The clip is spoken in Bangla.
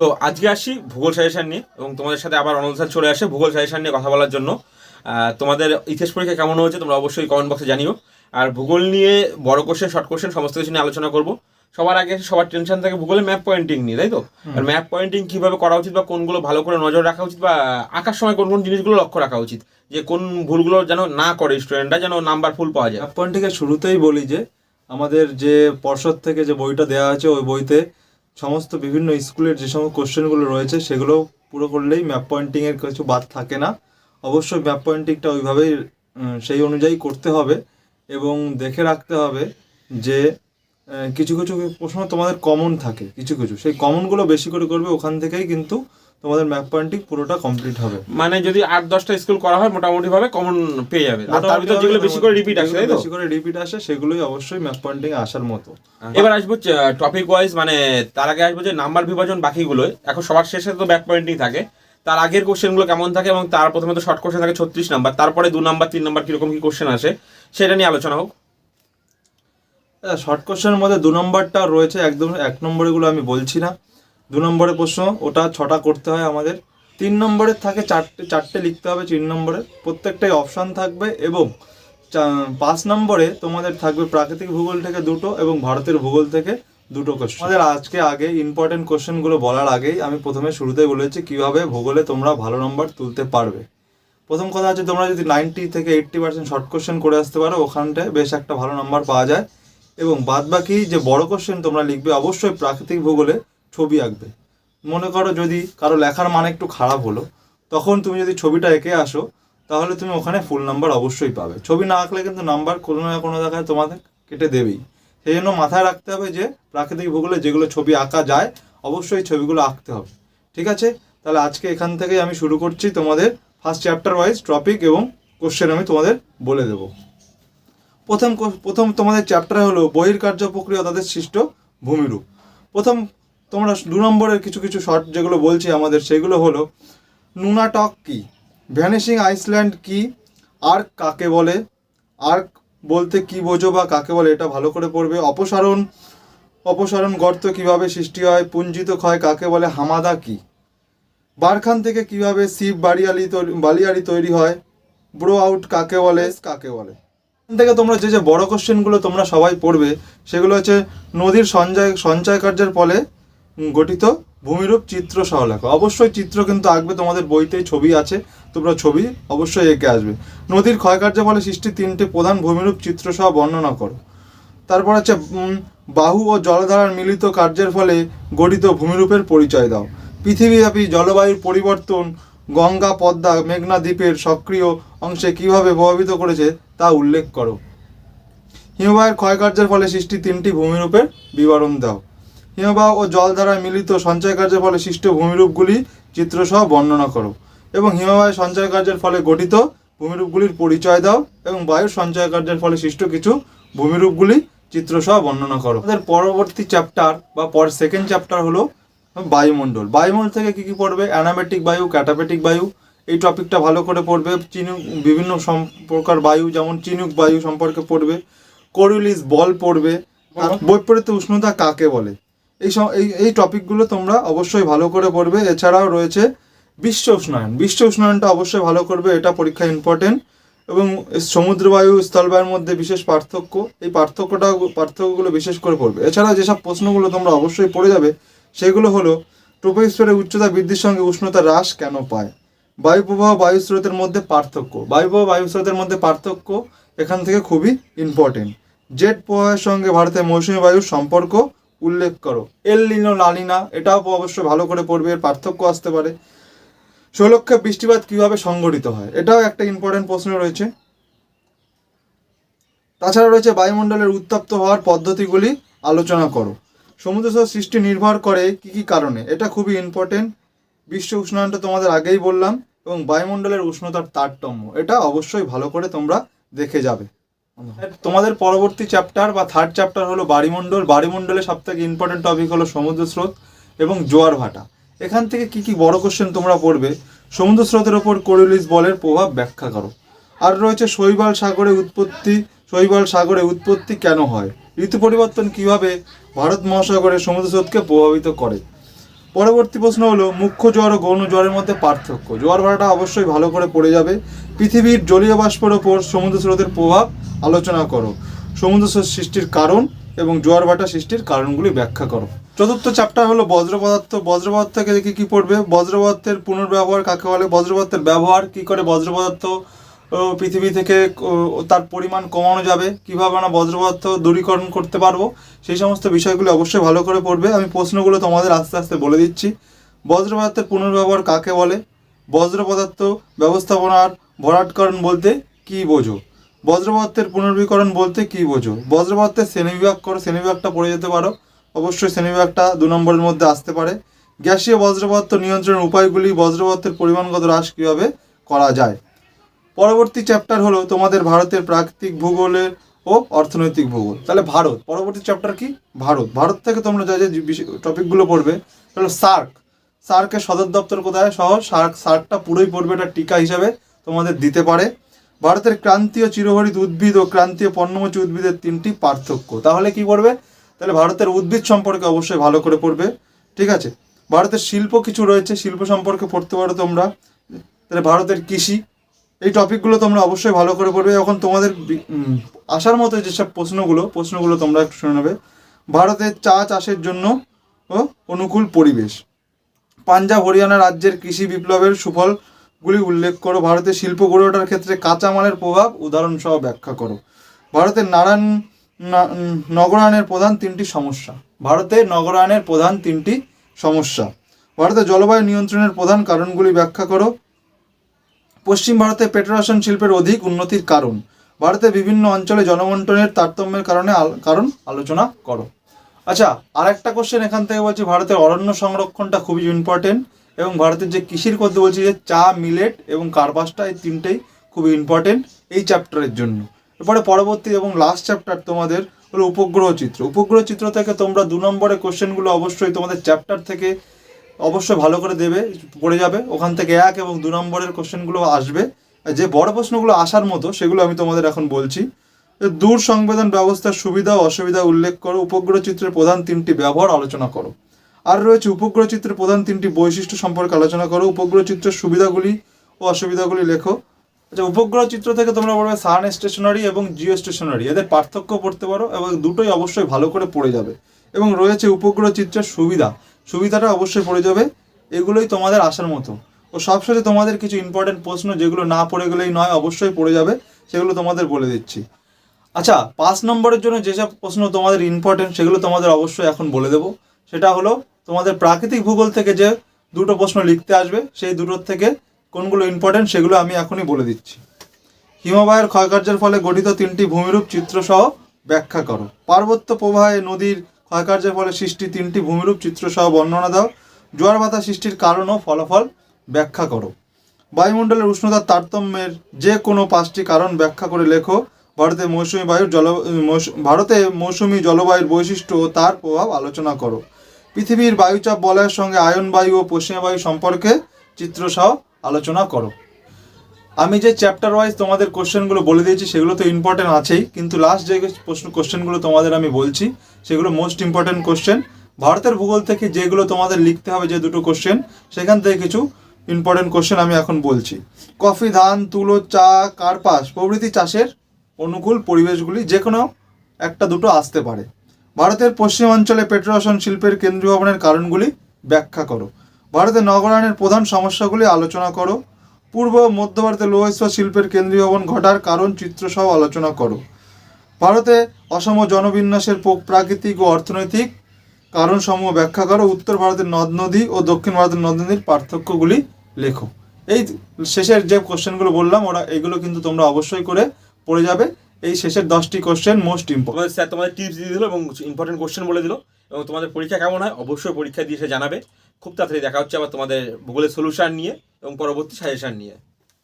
তো আজকে আসি ভূগোল সাজেশন নিয়ে এবং তোমাদের সাথে আবার অনল স্যার চলে আসে ভূগোল সাজেশন নিয়ে কথা বলার জন্য। তোমাদের ইতিহাস পরীক্ষা কেমন হয়েছে তোমরা অবশ্যই কমেন্ট বক্সে জানিও। আর ভূগোল নিয়ে বড় কোশ্চেন শর্ট কোশ্চেন সমস্ত কিছু নিয়ে আলোচনা করব। সবার আগে সবার টেনশন থাকে ভূগোলে ম্যাপ পয়েন্টিং নিয়ে তাই তো? আর ম্যাপ পয়েন্টিং কীভাবে করা উচিত বা কোনগুলো ভালো করে নজর রাখা উচিত বা আঁকার সময় কোন কোন জিনিসগুলো লক্ষ্য রাখা উচিত? যে কোন ভুলগুলো যেন না করে স্টুডেন্টরা যেন নাম্বার ফুল পাওয়া যায়। ম্যাপ পয়েন্টিংয়ের শুরুতেই বলি যে আমাদের যে পর্ষদ থেকে যে বইটা দেওয়া আছে ওই বইতে সমস্ত বিভিন্ন স্কুলের যে সমস্ত কোশ্চেনগুলো রয়েছে, সেগুলো পুরো করলেই ম্যাপ পয়েন্টিংয়ের কিছু বাদ থাকে না। অবশ্যই ম্যাপ পয়েন্টিংটা ওইভাবেই সেই অনুযায়ী করতে হবে এবং দেখে রাখতে হবে যে কিছু কিছু প্রশ্ন তোমাদের কমন থাকে, কিছু কিছু। সেই কমনগুলো বেশি করে করবে, ওখান থেকেই কিন্তু তোমাদের ম্যাপ পয়েন্টিং পুরোটা কমপ্লিট হবে। মানে যদি আট দশটা স্কুল করা হয় মোটামুটি ভাবে কমন পেয়ে যাবে। তার ভিতর যেগুলো বেশি করে রিপিট আসে বেশি করে রিপিট আসে সেগুলোই অবশ্যই ম্যাপ পয়েন্টিং আসার মতো। এবার আসব টপিক ওয়াইজ মানে তার আগে আসব যে নাম্বার বিভাজন বাকিগুলো এখন সবার শেষে তো ব্যাক পয়েন্টিং থাকে। তার আগের কোশ্চেনগুলো কেমন থাকে এবং তার প্রথমে তো শর্ট কোশ্চেন থাকে ছত্রিশ নাম্বার তারপরে দু নাম্বার তিন নাম্বার কীরকম কি কোশ্চেন আসে সেটা নিয়ে আলোচনা হোক। শর্ট কোশ্চেনের মধ্যে দু নম্বরটা রয়েছে একদম এক নম্বরেগুলো আমি বলছি না। দু নম্বরের প্রশ্ন, ওটা ছটা করতে হয় আমাদের। তিন নম্বরের থাকে চারটে চারটে লিখতে হবে তিন নম্বরে। প্রত্যেকটাই অপশান থাকবে এবং পাঁচ নম্বরে তোমাদের থাকবে প্রাকৃতিক ভূগোল থেকে দুটো এবং ভারতের ভূগোল থেকে দুটো কোশ্চেন আমাদের আজকে আগে ইম্পর্টেন্ট কোশ্চেনগুলো বলার আগেই আমি প্রথমে শুরুতেই বলেছি কীভাবে ভূগোলে তোমরা ভালো নম্বর তুলতে পারবে। প্রথম কথা হচ্ছে তোমরা যদি নাইনটি থেকে এইট্টি পার্সেন্ট শর্ট কোশ্চেন করে আসতে পারো, ওখানটায় বেশ একটা ভালো নাম্বার পাওয়া যায়। এবং বাদবাকি যে বড় কোশ্চেন তোমরা লিখবে, অবশ্যই প্রাকৃতিক ভূগোলে ছবি আঁকবে। মনে করো যদি কারও লেখার মান একটু খারাপ হলো, তখন তুমি যদি ছবিটা এঁকে আসো, তাহলে তুমি ওখানে ফুল নাম্বার অবশ্যই পাবে। ছবি না আঁকলে কিন্তু নাম্বার কোনো না কোনো জায়গায় তোমাদের কেটে দেবেই। সেই জন্য মাথায় রাখতে হবে যে, প্রাকৃতিক ভূগোলে যেগুলো ছবি আঁকা যায়, অবশ্যই ছবিগুলো আঁকতে হবে। ঠিক আছে? তাহলে আজকে এখান থেকেই আমি শুরু করছি তোমাদের ফার্স্ট চ্যাপ্টার ওয়াইজ টপিক এবং কোশ্চেন আমি তোমাদের বলে দেবো। প্রথম প্রথম তোমাদের চ্যাপ্টার হলো বহির্কার্য প্রক্রিয়া তাদের সৃষ্ট ভূমিরূপ। প্রথম তোমরা দু নম্বরের কিছু কিছু শর্ট যেগুলো বলছি আমাদের, সেগুলো হলো নুনাটক কি? ভ্যানিশিং আইসল্যান্ড কি? আর্ক কাকে বলে? আর্ক বলতে কি বোঝো বা কাকে বলে এটা ভালো করে পড়বে? অপসারণ অপসারণ গর্ত কীভাবে সৃষ্টি হয়? পুঞ্জিত ক্ষয় কাকে বলে? হামাদা কি? বারখান থেকে কীভাবে শিব বাড়িয়ালি তৈরি বালিয়াড়ি তৈরি হয়? ব্রো আউট কাকে বলে? কাকে বলে? এখান থেকে তোমরা যে যে বড় কোশ্চেনগুলো তোমরা সবাই পড়বে, সেগুলো হচ্ছে নদীর সঞ্চয় সঞ্চয় কার্যের ফলে গঠিত ভূমিরূপ চিত্র সহ লেখো অবশ্যই চিত্র কিন্তু আঁকবে, তোমাদের বইতেই ছবি আছে, তোমরা ছবি অবশ্যই এঁকে আসবে। নদীর ক্ষয়কার্য ফলে সৃষ্টি তিনটে প্রধান ভূমিরূপ চিত্র সহ বর্ণনা করো। তারপর আছে বাহু ও জলধারার মিলিত কার্যের ফলে গঠিত ভূমিরূপের পরিচয় দাও। পৃথিবীব্যাপী জলবায়ুর পরিবর্তন, গঙ্গা, পদ্মা, মেঘনা দ্বীপের সক্রিয় অংশে কীভাবে প্রভাবিত করেছে তা উল্লেখ করো। হিমবাহের ক্ষয়কার্যের ফলে সৃষ্টি তিনটি ভূমিরূপের বিবরণ দাও। হিমবাহ ও জলধারায় মিলিত সঞ্চয় কার্যের ফলে সৃষ্ট ভূমিরূপগুলি চিত্রসহ বর্ণনা করো। এবং হিমবাহের সঞ্চয় কার্যের ফলে গঠিত ভূমিরূপগুলির পরিচয় দাও এবং বায়ুর সঞ্চয় কার্যের ফলে সৃষ্ট কিছু ভূমিরূপগুলি চিত্রসহ বর্ণনা করো। আমাদের পরবর্তী চ্যাপ্টার বা পর সেকেন্ড চ্যাপ্টার হলো বায়ুমণ্ডল। বায়ুমণ্ডল থেকে কি কি পড়বে? অ্যানামেটিক বায়ু ক্যাটাপেটিক বায়ু এই টপিকটা ভালো করে পড়বে। চিনুক বিভিন্ন প্রকার বায়ু যেমন চিনুক বায়ু সম্পর্কে পড়বে। কোরিলিস বল পড়বে। আর বৈপরীত্য উষ্ণতা কাকে বলে? এই এই টপিকগুলো তোমরা অবশ্যই ভালো করে পড়বে। এছাড়াও রয়েছে বিশ্ব উষ্ণায়ন। বিশ্ব উষ্ণায়নটা অবশ্যই ভালো করবে, এটা পরীক্ষা ইম্পর্টেন্ট এবং সমুদ্রবায়ু, স্থলবায়ুর মধ্যে বিশেষ পার্থক্য, এই পার্থক্যটা, পার্থক্যগুলো বিশেষ করে পড়বে। এছাড়া যেসব প্রশ্নগুলো তোমরা অবশ্যই পড়ে যাবে, সেগুলো হলো ট্রোপোস্ফিয়ারের উচ্চতা বৃদ্ধির সঙ্গে উষ্ণতা হ্রাস কেন পায়? বায়ু প্রবাহ, বায়ু মধ্যে পার্থক্য। বায়ু প্রবাহ, বায়ু স্রোতের মধ্যে পার্থক্য এখান থেকে খুবই ইম্পর্টেন্ট জেট প্রবাহের সঙ্গে ভারতের মৌসুমী বায়ুর সম্পর্ক উল্লেখ করো। এল লিনো লালিনা এটাও অবশ্যই ভালো করে পড়বে, এর পার্থক্য আসতে পারে। শৈলক্ষে বৃষ্টিপাত কীভাবে সংঘটিত হয়? এটাও একটা ইম্পর্টেন্ট প্রশ্ন রয়েছে। তাছাড়া রয়েছে বায়ুমণ্ডলের উত্তপ্ত হওয়ার পদ্ধতিগুলি আলোচনা করো। সমুদ্রস্তর সৃষ্টি নির্ভর করে কি কি কারণে? এটা খুবই ইম্পর্টেন্ট বিশ্ব উষ্ণায়নটা তোমাদের আগেই বললাম এবং বায়ুমণ্ডলের উষ্ণতার তারতম্য, এটা অবশ্যই ভালো করে তোমরা দেখে যাবে। তোমাদের পরবর্তী চ্যাপ্টার বা থার্ড চ্যাপ্টার হলো বাড়িমণ্ডল। বাড়িমণ্ডলের সব থেকে ইম্পর্টেন্ট টপিক হলো সমুদ্র স্রোত এবং জোয়ার ভাটা। এখান থেকে কি কি বড় কোশ্চেন তোমরা পড়বে, সমুদ্র স্রোতের ওপর কোরিলিস বলের প্রভাব ব্যাখ্যা করো। আর রয়েছে শৈবাল সাগরে উৎপত্তি, শৈবাল সাগরে উৎপত্তি কেন হয়? ঋতু পরিবর্তন কীভাবে ভারত মহাসাগরে সমুদ্র স্রোতকে প্রভাবিত করে? পরবর্তী প্রশ্ন হলো, মুখ্য জ্বর ও গৌণ জ্বরের মধ্যে পার্থক্য। জোয়ার ভাটাটা অবশ্যই ভালো করে পড়ে যাবে। পৃথিবীর জলীয় বাষ্পের ওপর সমুদ্র স্রোতের প্রভাব আলোচনা করো। সমুদ্র স্রোত সৃষ্টির কারণ এবং জোয়ার ভাটা সৃষ্টির কারণগুলি ব্যাখ্যা করো। চতুর্থ চ্যাপ্টার হলো বজ্র পদার্থ। বজ্র পদার্থ থেকে দেখি কি পড়বে? বজ্র পদার্থের পুনর্ব্যবহার কাকে বলে? বজ্র পদার্থের ব্যবহার কি করে বজ্র পদার্থ পৃথিবী থেকে তার পরিমাণ কমানো যাবে। কীভাবে আমরা বজ্র পদার্থ দূরীকরণ করতে পারব? সেই সমস্ত বিষয়গুলি অবশ্যই ভালো করে পড়বে। আমি প্রশ্নগুলো তোমাদের আস্তে আস্তে বলে দিচ্ছি। বজ্র পদার্থের পুনর্ব্যবহার কাকে বলে? বজ্র পদার্থ ব্যবস্থাপনার ভরাটকরণ বলতে কি বোঝো? বজ্র পুনর্বীকরণ বলতে কি বোঝো? বজ্র শ্রেণীবিভাগ করো, শ্রেণীবিভাগটা পড়ে যেতে পারো। অবশ্যই শ্রেণীবিভাগটা দু নম্বরের মধ্যে আসতে পারে। গ্যাসীয় বজ্র পদার্থ নিয়ন্ত্রণের উপায়গুলি বজ্র পদার্থের পরিমাণগত হ্রাস কীভাবে করা যায়? পরবর্তী চ্যাপ্টার হলো তোমাদের ভারতের প্রাকৃতিক ভূগোলের ও অর্থনৈতিক ভূগোল। তাহলে ভারত, পরবর্তী চ্যাপ্টার কি? ভারত। ভারত থেকে তোমরা যা যে টপিকগুলো পড়বে হলো সার্ক। সার্কের সদর দপ্তর কোথায়? সহ সার্ক, সার্কটা পুরোই পড়বে, এটা টিকা হিসাবে তোমাদের দিতে পারে। ভারতের ক্রান্তীয় চিরহরিত উদ্ভিদ ও ক্রান্তীয় পর্ণমোচী উদ্ভিদের তিনটি পার্থক্য। তাহলে কি পড়বে? তাহলে ভারতের উদ্ভিদ সম্পর্কে অবশ্যই ভালো করে পড়বে। ঠিক আছে? ভারতের শিল্প কিছু রয়েছে, শিল্প সম্পর্কে পড়তে পারো তোমরা। তাহলে ভারতের কৃষি এই টপিকগুলো তোমরা অবশ্যই ভালো করে পড়বে। এখন তোমাদের আসার মতো যেসব প্রশ্নগুলো প্রশ্নগুলো তোমরা একটু শুনে নেবে। ভারতের চা চাষের জন্য ও অনুকূল পরিবেশ। পাঞ্জাব, হরিয়ানা রাজ্যের কৃষি বিপ্লবের সুফলগুলি উল্লেখ করো। ভারতের শিল্প গড়ে ওঠার ক্ষেত্রে কাঁচামালের প্রভাব উদাহরণ সহ ব্যাখ্যা করো। ভারতের নারায়ণ নগরায়নের প্রধান তিনটি সমস্যা। ভারতের নগরায়নের প্রধান তিনটি সমস্যা। ভারতের জলবায়ু নিয়ন্ত্রণের প্রধান কারণগুলি ব্যাখ্যা করো। পশ্চিম ভারতে পেট্রোরাসায়ন শিল্পের অধিক উন্নতির কারণ। ভারতে বিভিন্ন অঞ্চলে জনবন্টনের তারতম্যের কারণে কারণ আলোচনা করো। আচ্ছা আর একটা কোশ্চেন এখান থেকে বলছি, ভারতের অরণ্য সংরক্ষণটা খুবই ইম্পর্টেন্ট এবং ভারতের যে কৃষির মধ্যে বলছি যে চা মিলেট এবং কার্বাসটা এই তিনটেই খুবই ইম্পর্টেন্ট এই চ্যাপ্টারের জন্য। এরপরে পরবর্তী এবং লাস্ট চ্যাপ্টার তোমাদের হলো উপগ্রহ চিত্র। উপগ্রহ চিত্র থেকে তোমরা দু নম্বরের কোশ্চেনগুলো অবশ্যই তোমাদের চ্যাপ্টার থেকে অবশ্যই ভালো করে দেবে, পড়ে যাবে। ওখান থেকে এক এবং দু নম্বরের কোশ্চেনগুলো আসবে। যে বড় প্রশ্নগুলো আসার মতো, সেগুলো আমি তোমাদের এখন বলছি। দূর সংবেদন ব্যবস্থার সুবিধা অসুবিধা উল্লেখ করো, উপগ্রহ চিত্রের প্রধান তিনটি ব্যবহার আলোচনা করো। আর রয়েছে উপগ্রহ চিত্রের প্রধান তিনটি বৈশিষ্ট্য সম্পর্কে আলোচনা করো। উপগ্রহ চিত্রের সুবিধাগুলি ও অসুবিধাগুলি লেখো। আচ্ছা উপগ্রহ চিত্র থেকে তোমরা পড়বে সান স্টেশনারি এবং জিও স্টেশনারি এদের পার্থক্য পড়তে পারো এবং দুটোই অবশ্যই ভালো করে পড়ে যাবে। এবং রয়েছে উপগ্রহ চিত্রের সুবিধা। সুবিধাটা অবশ্যই পড়ে যাবে। এগুলোই তোমাদের আসার মতো। ও সবশেষে তোমাদের কিছু ইম্পর্টেন্ট প্রশ্ন যেগুলো না পড়ে গেলেই নয়, অবশ্যই পড়ে যাবে। সেগুলো তোমাদের বলে দিচ্ছি। আচ্ছা পাঁচ নম্বরের জন্য যেসব প্রশ্ন তোমাদের ইম্পর্টেন্ট সেগুলো তোমাদের অবশ্যই এখন বলে দেবো। সেটা হলো, তোমাদের প্রাকৃতিক ভূগোল থেকে যে দুটো প্রশ্ন লিখতে আসবে, সেই দুটোর থেকে কোনগুলো ইম্পর্টেন্ট সেগুলো আমি এখনই বলে দিচ্ছি। হিমবাহের ক্ষয়কার্যের ফলে গঠিত তিনটি ভূমিরূপ চিত্রসহ ব্যাখ্যা করো। পার্বত্য প্রবাহে নদীর ক্ষয়কার্যের ফলে সৃষ্টি তিনটি ভূমিরূপ চিত্রসহ বর্ণনা দাও। জোয়ার বাতা সৃষ্টির কারণ ও ফলাফল ব্যাখ্যা করো। বায়ুমণ্ডলের উষ্ণতার তারতম্যের যে কোনো পাঁচটি কারণ ব্যাখ্যা করে লেখো। ভারতে মৌসুমি বায়ুর জল ভারতে মৌসুমি জলবায়ুর বৈশিষ্ট্য ও তার প্রভাব আলোচনা করো। পৃথিবীর বায়ুচাপ বলয়ের সঙ্গে আয়ন বায়ু ও পশ্চিমা বায়ু সম্পর্কে চিত্রসহ আলোচনা করো। আমি যে চ্যাপ্টার ওয়াইজ তোমাদের কোশ্চেনগুলো বলে দিয়েছি, সেগুলো তো ইম্পর্টেন্ট আছেই। কিন্তু লাস্ট যে প্রশ্ন কোশ্চেনগুলো তোমাদের আমি বলছি, সেগুলো মোস্ট ইম্পর্টেন্ট কোশ্চেন ভারতের ভূগোল থেকে যেগুলো তোমাদের লিখতে হবে যে দুটো কোশ্চেন সেখান থেকে কিছু ইম্পর্টেন্ট কোশ্চেন আমি এখন বলছি। কফি, ধান, তুলো, চা, কার্পাস প্রভৃতি চাষের অনুকূল পরিবেশগুলি যে কোনো একটা দুটো আসতে পারে। ভারতের পশ্চিমাঞ্চলে পেট্রোরসায়ন শিল্পের কেন্দ্রীয় ভবনের কারণগুলি ব্যাখ্যা করো। ভারতের নগরায়নের প্রধান সমস্যাগুলি আলোচনা করো। পূর্ব মধ্য ভারতে লৌহ ইস্পাত শিল্পের কেন্দ্রীয় ভবন ঘটার কারণ চিত্রসহ আলোচনা করো। ভারতে অসম জনবিন্যাসের প্রাকৃতিক ও অর্থনৈতিক কারণসমূহ ব্যাখ্যা করো। উত্তর ভারতের নদ নদী ও দক্ষিণ ভারতের নদ নদীর পার্থক্যগুলি লেখো। এই শেষের যে কোশ্চেনগুলো বললাম, ওরা এগুলো কিন্তু তোমরা অবশ্যই করে পড়ে যাবে। এই শেষের দশটি কোশ্চেন মোস্ট ইম্পর্টেন্ট স্যার তোমাদের টিপস দিয়ে দিল এবং ইম্পর্টেন্ট কোশ্চেন বলে দিল। এবং তোমাদের পরীক্ষা কেমন হয়, অবশ্যই পরীক্ষা দিয়ে সে জানাবে। খুব তাড়াতাড়ি দেখা হচ্ছে আবার তোমাদের ভূগোলের সলিউশন নিয়ে এবং পরবর্তী সাজেশন নিয়ে।